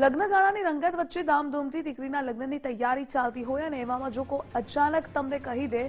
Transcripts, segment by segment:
લગ્નગાળાની રંગત વચ્ચે ધામધૂમથી દીકરીના લગ્નની તૈયારી ચાલતી હોય અને એવામાં જો કોઈ અચાનક તમને કહી દે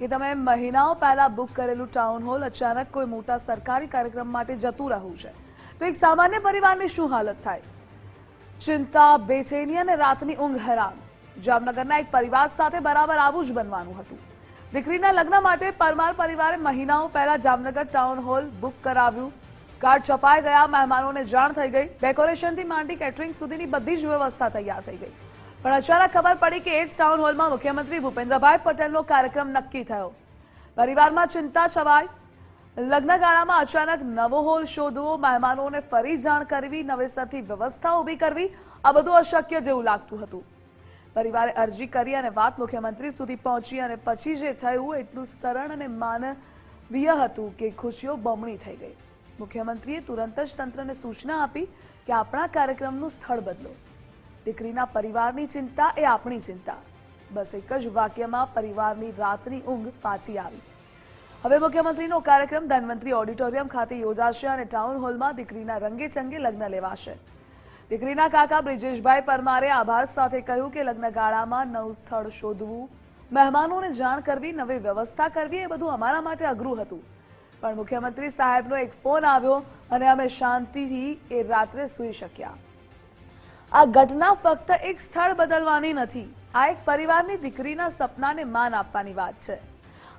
કે તમે મહિનાઓ પહેલા બુક કરેલું ટાઉન હોલ, અચાનક કોઈ મોટા સરકારી કાર્યક્રમ માટે જતું રહ્યું છે. તો એક સામાન્ય પરિવારની શું હાલત થાય? ચિંતા, બેચેની અને રાતની ઊંઘ હેરાન. જામનગરના એક પરિવાર સાથે બરાબર આવું જ બનવાનું હતું. દીકરીના લગ્ન માટે પરમાર પરિવારે મહિનાઓ પહેલા જામનગર ટાઉન હોલ બુક કરાવ્યું. કાર્ડ છપાઈ ગયા, મહેમાનોને જાણ થઈ ગઈ. ડેકોરેશનથી માંડી કેટરિંગ સુધીની બધી જ વ્યવસ્થા તૈયાર થઈ ગઈ. પણ અચાનક ખબર પડી કે એ જ ટાઉન હોલમાં મુખ્યમંત્રી ભૂપેન્દ્રભાઈ પટેલનો કાર્યક્રમ નક્કી થયો. પરિવારમાં ચિંતા છવાઈ. લગ્નગાળામાં અચાનક નવો હોલ શોધવો, મહેમાનોને ફરી જાણ કરવી, નવેસરથી વ્યવસ્થા ઊભી કરવી, આ બધું અશક્ય જેવું લાગતું હતું. પરિવારે અરજી કરી અને વાત મુખ્યમંત્રી સુધી પહોંચી અને પછી જે થયું, એટલું સરળ અને માનવીય હતું કે ખુશીઓ બમણી થઈ ગઈ. મુખ્યમંત્રીએ તુરંત જ તંત્રને સૂચના આપી કે આપણા કાર્યક્રમનું સ્થળ બદલો. દીકરીના પરિવારની ચિંતા એ આપણી ચિંતા. બસ એક જ વાક્યમાં પરિવારની રાતની ઊંઘ પાછી આવી. હવે મુખ્યમંત્રીનો કાર્યક્રમ ધનવંતરી ઓડિટોરિયમ ખાતે યોજાશે અને ટાઉન હોલમાં દીકરીના રંગે ચંગે લગ્ન લેવાશે. દીકરીના કાકા બ્રિજેશભાઈ પરમારે આભાર સાથે કહ્યું કે લગ્નગાળામાં નવું સ્થળ શોધવું, મહેમાનોને જાણ કરવી, નવી વ્યવસ્થા કરવી એ બધું અમારા માટે અઘરું હતું. પણ મુખ્યમંત્રી સાહેબનો એક ફોન આવ્યો અને અમે શાંતિથી એ રાત્રે સૂઈ શક્યા. આ ઘટના ફક્ત એક સ્થળ બદલવાની નથી, આ એક પરિવારની દીકરીના સપનાને માન આપવાની વાત છે.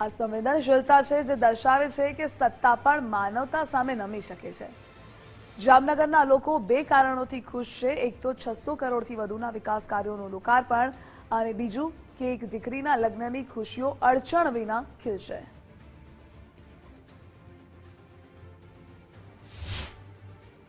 આ સંવેદનશીલતા છે જે દર્શાવે છે કે સત્તા પણ માનવતા સામે નમી શકે છે. જામનગરના લોકો બે કારણોથી ખુશ છે, એક તો છસો કરોડથી વધુના વિકાસ કાર્યોનું લોકાર્પણ અને બીજું કે એક દીકરીના લગ્નની ખુશીઓ અડચણ વિના ખીલશે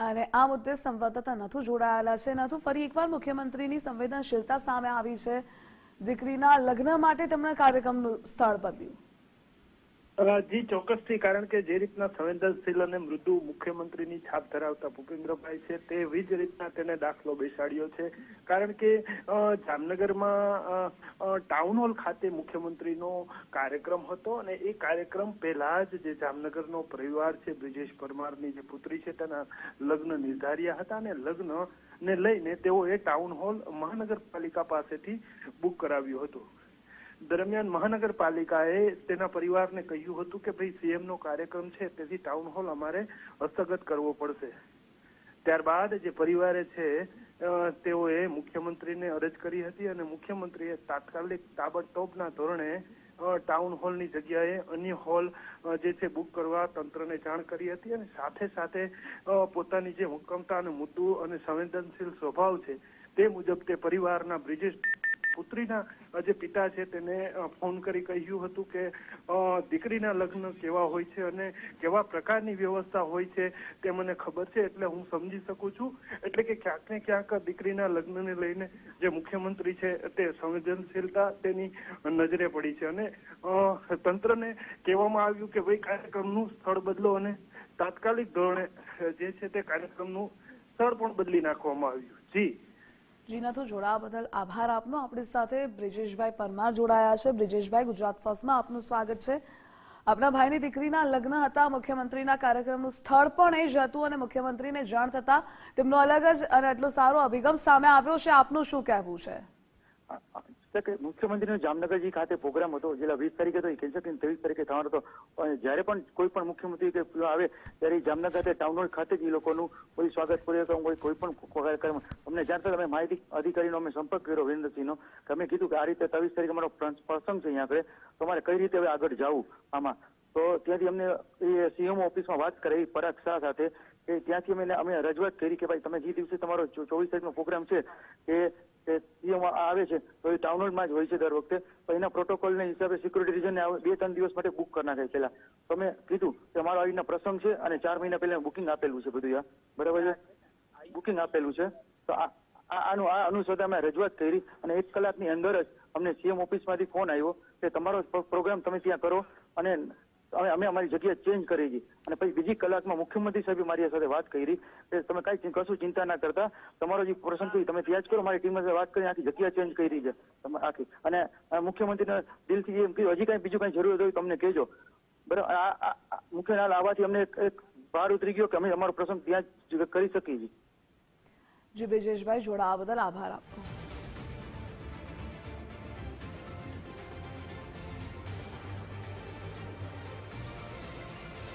અને આ મુદ્દે સંવાદદાતા નથુ જોડાયેલા છે. નથુ, ફરી એકવાર મુખ્યમંત્રીની સંવેદનશીલતા સામે આવી છે. દીકરીના લગ્ન માટે તેમણે કાર્યક્રમનું સ્થળ બદલ્યું. જી ચોક્કસથી, કારણ કે જે રીતના સંવેદનશીલ અને મૃદુ મુખ્યમંત્રીની છાપ ધરાવતા ભૂપેન્દ્રભાઈ છે તેવી જ રીતના તેને દાખલો બેસાડ્યો છે. કારણ કે જામનગરમાં ટાઉન હોલ ખાતે મુખ્યમંત્રીનો કાર્યક્રમ હતો અને એ કાર્યક્રમ પહેલા જ જે જામનગરનો પરિવાર છે, બ્રિજેશ પરમારની જે પુત્રી છે, તેના લગ્ન નિર્ધાર્યા હતા અને લગ્ન ને લઈને તેઓએ ટાઉન હોલ મહાનગરપાલિકા પાસેથી બુક કરાવ્યું હતું. દરમિયાન મહાનગરપાલિકાએ તેના પરિવારને કહ્યું હતું કે ભાઈ સીએમનો કાર્યક્રમ છે, તેથી ટાઉન હોલ અમારે હસ્તગત કરવો પડશે. ત્યારબાદ જે પરિવારે છે તેઓએ મુખ્યમંત્રીને અરજ કરી હતી અને મુખ્યમંત્રીએ તાત્કાલિક તાબડતોબના ધોરણે ટાઉન હોલની જગ્યાએ અન્ય હોલ જે છે બુક કરવા તંત્રને જાણ કરી હતી અને સાથે સાથે પોતાની જે મક્કમતા અને મુદ્દો અને સંવેદનશીલ સ્વભાવ છે, તે મુજબ તે પરિવારના બ્રિજેશ પુત્રીના જે પિતા છે તેને ફોન કરી કહ્યું હતું કે દીકરીના લગ્ન કેવા હોય છે અને કેવા પ્રકારની વ્યવસ્થા હોય છે તે મને ખબર છે એટલે હું સમજી શકું છું. એટલે કે ક્યાંક ને ક્યાંક દીકરીના લગ્નને લઈને જે મુખ્યમંત્રી છે તે સંવેદનશીલતા તેની નજરે પડી છે અને તંત્રને કહેવામાં આવ્યું કે ભાઈ કાર્યક્રમનું સ્થળ બદલો અને તાત્કાલિક ધોરણે જે છે તે કાર્યક્રમનું સ્થળ પણ બદલી નાખવામાં આવ્યું. જી. જી નથુ જોડાવા બદલ આભાર આપનો. આપણી સાથે બ્રિજેશભાઈ પરમાર જોડાયા છે. બ્રિજેશભાઈ, ગુજરાત ફર્સ્ટમાં આપનું સ્વાગત છે. આપણા ભાઈની દીકરીના લગ્ન હતા. મુખ્યમંત્રીના કાર્યક્રમનું સ્થળ પણ એ જ હતું અને મુખ્યમંત્રીને જાણ થતા તેમનો અલગ જ અને એટલો સારો અભિગમ સામે આવ્યો છે. આપનું શું કહેવું છે? મુખ્યમંત્રીનો જામનગરજી ખાતે પ્રોગ્રામ હતો, જેલા વીસ તારીખે તો એ કેન્સલ કરીને ત્રેવીસ તારીખે થવાનો હતો. જ્યારે પણ કોઈ પણ મુખ્યમંત્રી કે આવે, ત્યારે જામનગર ખાતે ટાઉન હોલ ખાતે જ એ લોકોનું કોઈ સ્વાગત કાર્યક્રમ કોઈ પણ કાર્યક્રમ. અમને જ્યાં તક અમે માહિતી અધિકારીનો અમે સંપર્ક કર્યો, વિરેન્દ્રસિંહનો, કે અમે કીધું કે આ રીતે ત્રેવીસ તારીખે અમારો પ્રસંગ છે અહીંયા આગળ. તમારે કઈ રીતે હવે આગળ જવું આમાં? તો ત્યાંથી અમને એ સીએમઓ ઓફિસમાં વાત કરાવી, પરાગ શાહ સાથે, કે ત્યાંથી અમે અમે રજૂઆત કરી કે ભાઈ, તમે જે દિવસે તમારો ચોવીસ તારીખનો પ્રોગ્રામ છે સીએમ આવે છે, તો એ ટાઉન જ હોય છે દર વખતે. તો એના પ્રોટોકોલને હિસાબે સિક્યુરિટી રીઝન બે ત્રણ દિવસ માટે બુક કરી નાખે પેલા તમે કીધું કે અમારો આવીને પ્રસંગ છે અને ચાર મહિના પહેલા બુકિંગ આપેલું છે બધું બરાબર છે? બુકિંગ આપેલું છે. તો આ આનું આ અનુસંધાને અમે રજૂઆત કરી અને એક કલાકની અંદર જ અમને સીએમ ઓફિસમાંથી ફોન આવ્યો કે તમારો પ્રો- પ્રોગ્રામ તમે ત્યાં કરો અને અમે અમે અમારી જગ્યા ચેન્જ કરી છે અને પછી બીજી કલાકમાં મુખ્યમંત્રી સાહેબે મારી સાથે વાત કરી. કે તમે કાંઈ કશું ચિંતા ના કરતા. તમારો જે પ્રસંગ છે તમે ત્યાં જ કરો. મારી ટીમ સાથે વાત કરીને આખી જગ્યા ચેન્જ કરી છે. તમે આખી. અને મુખ્યમંત્રીને દિલથી એમ કહ્યું, હજી કાંઈ બીજું કાંઈ જરૂર હોય તમને કહેજો. બરાબર? આ મુખ્ય હાલ આવવાથી અમને એક ભાર ઉતરી ગયો કે અમે અમારો પ્રસંગ ત્યાં જ કરી શકીએ છીએ. જી, બ્રિજેશભાઈ જોડાવા બદલ આભાર આપનો.